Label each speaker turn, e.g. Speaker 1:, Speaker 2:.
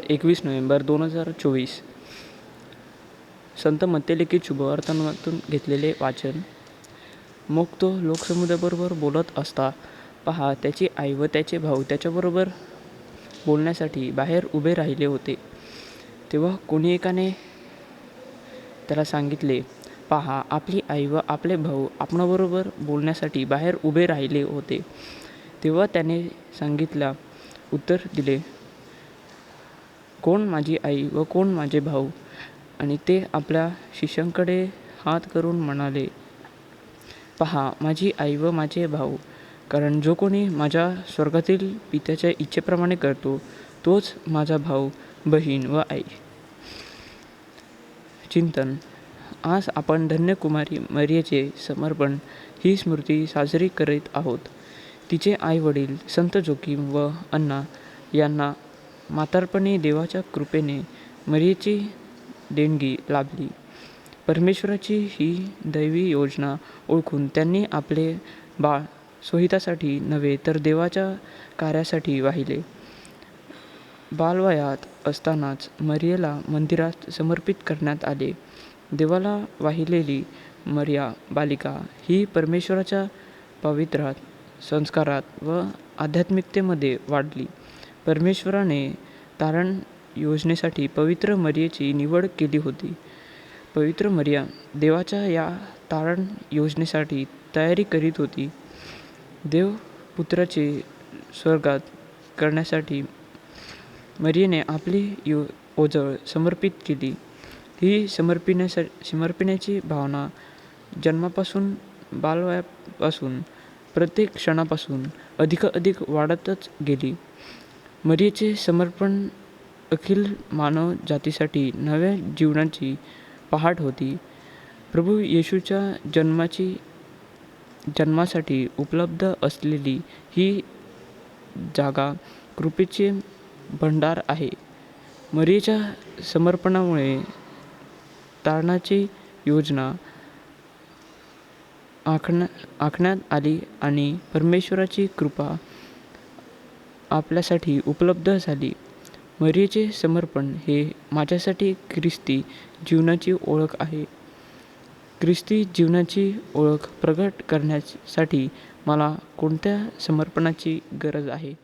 Speaker 1: एकवीस नोव्हेंबर दोन हजार चोवीस. संत मत्तेलिखित शुभवर्तमानातून घेतलेले वाचन मग तो लोकसमुदायाबरोबर बोलत असता पहा त्याची आई व त्याचे भाऊ त्याच्याबरोबर बोलण्यासाठी बाहेर उभे राहिले होते. तेव्हा कोणी एकाने त्याला सांगितले पहा आपली आई व आपले भाऊ आपणाबरोबर बोलण्यासाठी बाहेर उभे राहिले होते. तेव्हा त्याने सांगितलं उत्तर दिले कोण माझी आई व कोण माझे भाऊ? आणि ते आपल्या शिष्यांकडे हात करून म्हणाले पहा माझी आई व माझे भाऊ कारण जो कोणी माझ्या स्वर्गातील पित्याच्या इच्छेप्रमाणे करतो तोच माझा भाऊ बहीण व आई. चिंतन. आज आपण धन्यकुमारी मर्याचे समर्पण ही स्मृती साजरी करीत आहोत. तिचे आई वडील संत जोखीम व अण्णा यांना म्हातारपणी देवाच्या कृपेने मरियेची देणगी लाभली. परमेश्वराची ही दैवी योजना ओळखून त्यांनी आपले बाळ सोहितासाठी नव्हे तर देवाच्या कार्यासाठी वाहिले. बालवयात असतानाच मरियेला मंदिरात समर्पित करण्यात आले. देवाला वाहिलेली मर्या बालिका ही परमेश्वराच्या पवित्रात संस्कारात व आध्यात्मिकतेमध्ये वाढली. परमेश्वराने तारण योजनेसाठी पवित्र मरियेची निवड केली होती. पवित्र मर्या देवाच्या या तारण योजनेसाठी तयारी करीत होती. देव पुत्राचे स्वर्गात करण्यासाठी मरियेने आपली यो ओजळ समर्पित केली. ही समर्पिण्यासा समर्पिण्याची भावना जन्मापासून बालवयापासून प्रत्येक क्षणापासून अधिक अधिक वाढतच गेली. मरीचे समर्पण अखिल मानव जातीसाठी नव्या जीवनाची पहाट होती. प्रभू येशूच्या जन्माची जन्मासाठी उपलब्ध असलेली ही जागा कृपेचे भंडार आहे. मरीच्या समर्पणामुळे तारणाची योजना आखण्या आखण्यात आली आणि परमेश्वराची कृपा आपल्यासाठी उपलब्ध झाली. मरियेचे समर्पण हे माझ्यासाठी ख्रिस्ती जीवनाची ओळख आहे. ख्रिस्ती जीवनाची ओळख प्रगट करण्यासाठी मला कोणत्या समर्पणाची गरज आहे?